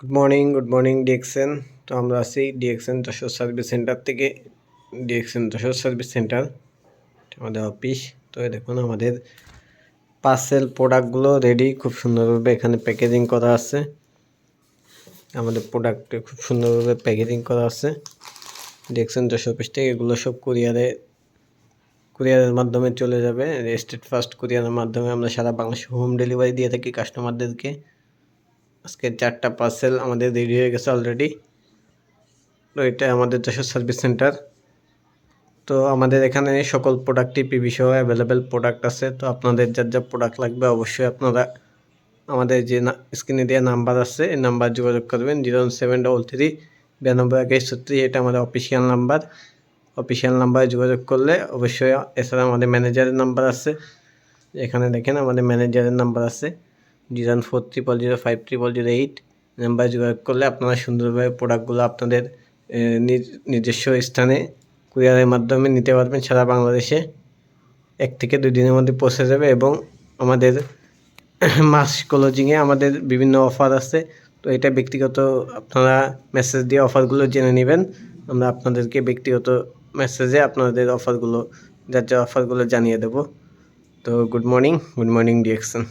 Good morning good morning DXN তো আমরা আছি ডিএক্সএন যশোর সার্ভিস সেন্টার থেকে। ডিএক্সএন যশোর সার্ভিস সেন্টার আমাদের অফিস তো দেখুন, আমাদের পার্সেল প্রোডাক্টগুলো রেডি খুব সুন্দরভাবে এখানে প্যাকেজিং করা আছে। আমাদের প্রোডাক্ট খুব সুন্দরভাবে প্যাকেজিং করা আছে। ডিএক্সএন যশোর অফিস থেকে এগুলো সব কুরিয়ারে কুরিয়ারের মাধ্যমে চলে যাবে। স্টেট ফার্স্ট কুরিয়ারের মাধ্যমে আমরা সারা বাংলাদেশে হোম ডেলিভারি দিয়ে থাকি কাস্টমারদেরকে আজকে চারটা পার্সেল আমাদের রেডি হয়ে গেছে অলরেডি তো এটা আমাদের যশোর সার্ভিস সেন্টার তো আমাদের এখানে সকল প্রোডাক্টই পিভি সহ অ্যাভেলেবেল প্রোডাক্ট আছে। তো আপনাদের যার যা প্রোডাক্ট লাগবে অবশ্যই আপনারা আমাদের যে স্ক্রিনে দেওয়া নাম্বার আছে, এই নাম্বার যোগাযোগ করবেন। জিরো সেভেন ডবল থ্রি বিরানব্বই একাশ ছত্রিশ এটা আমাদের অফিসিয়াল নাম্বার অফিসিয়াল নাম্বারে যোগাযোগ করলে অবশ্যই এছাড়া আমাদের ম্যানেজারের নাম্বার আছে। এখানে দেখেন আমাদের ম্যানেজারের নাম্বার আছে। Zero four triple zero five triple zero eight number যোগাযোগ করলে আপনারা সুন্দরভাবে প্রোডাক্টগুলো আপনাদের নিজ- নিজস্ব স্থানে কুরিয়ারের মাধ্যমে নিতে পারবেন। সারা বাংলাদেশে এক থেকে দুই দিনের মধ্যে পৌঁছে যাবে এবং আমাদের মাস ক্লোজিংয়ে আমাদের বিভিন্ন অফার আছে। তো এটা ব্যক্তিগত, আপনারা মেসেজ দিয়ে অফারগুলো জেনে নেবেন। আমরা আপনাদেরকে ব্যক্তিগত মেসেজে আপনাদের অফারগুলো, যার যা অফারগুলো জানিয়ে দেবো। তো good morning good morning DXN